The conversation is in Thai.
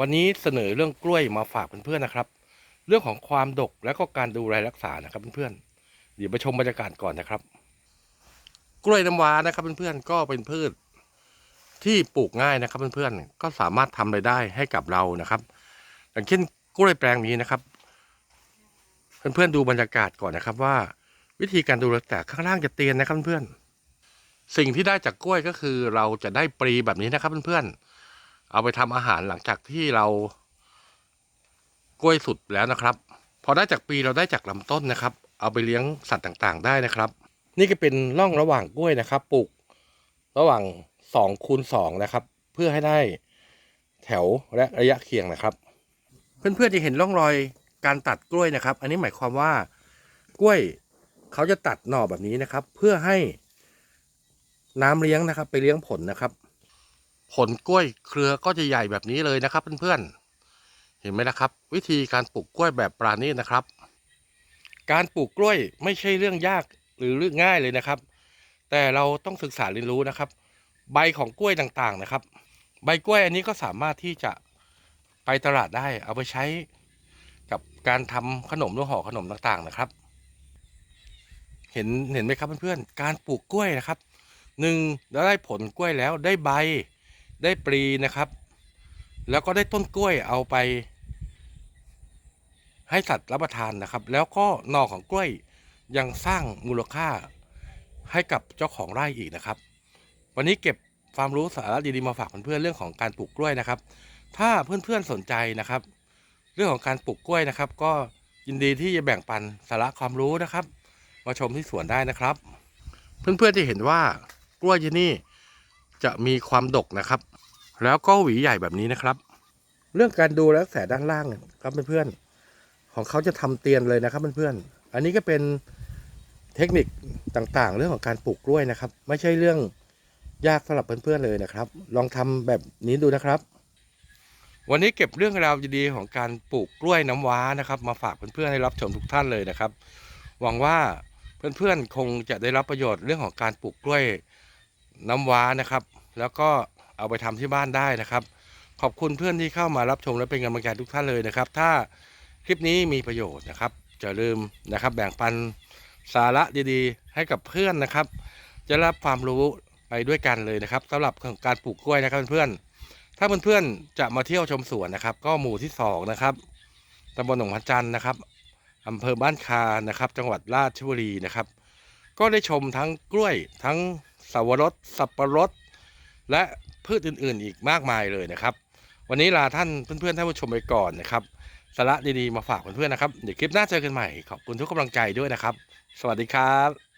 วันนี้เสนอเรื่องกล้วยมาฝากเพื่อนๆนะครับ เรื่องของความดกและก็การดูแลรักษานะครับเพื่อนๆเดี๋ยวไปชมบรรยากาศก่อนนะครับ กล้วยน้ำว้านะครับเพื่อนๆก็เป็นพืชที่ปลูกง่ายนะครับเพื่อนๆก็สามารถทำรายได้ให้กับเรานะครับ อย่างเช่นกล้วยแปลงนี้นะครับ เพื่อนๆดูบรรยากาศก่อนนะครับว่า วิธีการดูแลแต่ข้างล่างจะเตียนนะครับเพื่อนๆสิ่งที่ได้จากกล้วยก็คือเราจะได้ปรีแบบนี้นะครับเพื่อนๆ เอาไปทำอาหารหลังจากที่เรา กล้วยสุดแล้วนะครับ พอได้จากปีเราได้จากลำต้นนะครับ เอาไปเลี้ยงสัตว์ต่างๆ ได้นะครับ นี่ก็เป็นร่องระหว่างกล้วยนะครับ ปลูกระหว่างสองคูณสองนะครับ เพื่อให้ได้แถวและระยะเคียงนะครับ เพื่อนๆจะเห็นร่องรอยการตัดกล้วยนะครับ อันนี้หมายความว่ากล้วยเขาจะตัดหน่อแบบนี้นะครับ เพื่อให้น้ำเลี้ยงนะครับ ไปเลี้ยงผลนะครับ ผลกล้วยเครือก็จะใหญ่แบบนี้เลยนะครับเพื่อนๆ เห็นไหมนะครับ วิธีการปลูกกล้วยแบบปราณีตนะครับ การปลูกกล้วยไม่ใช่เรื่องยากหรือเรื่องง่ายเลยนะครับ แต่เราต้องศึกษาเรียนรู้นะครับ ใบของกล้วยต่างๆนะครับ ใบกล้วยอันนี้ก็สามารถที่จะไปตลาดได้เอาไปใช้กับการทำขนมหรือห่อขนมต่างๆนะครับ เห็นเห็นไหมครับเพื่อนๆการปลูกกล้วยนะครับหนึ่งได้ผลกล้วยแล้วได้ใบ ได้ปลีนะครับ แล้วก็ได้ต้นกล้วยเอาไป ให้สัตว์รับประทานนะครับ แล้วก็หน่อของกล้วยยังสร้างมูลค่าให้กับเจ้าของไร่อีกนะครับ วันนี้เก็บความรู้สาระดีๆมาฝากเพื่อนๆเรื่องของการปลูกกล้วยนะครับ ถ้าเพื่อนๆสนใจนะครับ เรื่องของการปลูกกล้วยนะครับ ก็ยินดีที่จะแบ่งปันสาระความรู้นะครับ มาชมที่สวนได้นะครับ เพื่อนๆจะเห็นว่ากล้วยที่นี่จะมีความดกนะครับ แล้วก็หวีใหญ่แบบนี้นะครับ เรื่องการดูแลรักษาด้านล่างครับเพื่อนๆของเขาจะทำเตียนเลยนะครับเพื่อนๆอันนี้ก็เป็นเทคนิคต่างๆ เรื่องของการปลูกกล้วยนะครับ ไม่ใช่เรื่องยากสำหรับเพื่อนๆเลยนะครับ ลองทำแบบนี้ดูนะครับ วันนี้เก็บเรื่องราวดีๆของการปลูกกล้วยน้ำว้านะครับ มาฝากเพื่อนๆให้รับชมทุกท่านเลยนะครับ หวังว่าเพื่อนๆคงจะได้รับประโยชน์เรื่องของการปลูกกล้วยน้ำว้านะครับ แล้วก็ เอาไปทำที่บ้านได้นะครับ ขอบคุณเพื่อนที่เข้ามารับชมและเป็นกำลังใจทุกท่านเลยนะครับ ถ้าคลิปนี้มีประโยชน์นะครับจะลืมนะครับแบ่งปันสาระดีๆ ให้กับเพื่อนนะครับ จะรับความรู้ไปด้วยกันเลยนะครับสำหรับการปลูกกล้วยนะครับเพื่อนๆถ้าเพื่อนๆจะมาเที่ยวชมสวนนะครับ ก็หมู่ที่สองนะครับตำบลหนองพันจันทร์นะครับอำเภอบ้านคานะครับ จังหวัดราชบุรีนะครับ ก็ได้ชมทั้งกล้วยทั้งสวรสสับปะรด และ พืชอื่นๆ อีกมากมายเลยนะครับ วันนี้ลาท่านเพื่อนๆท่านผู้ชมไปก่อนนะครับสาระดีๆมาฝากเพื่อนๆนะครับ เดี๋ยวคลิปหน้าเจอกันใหม่ ขอบคุณทุกกำลังใจด้วยนะครับ สวัสดีครับ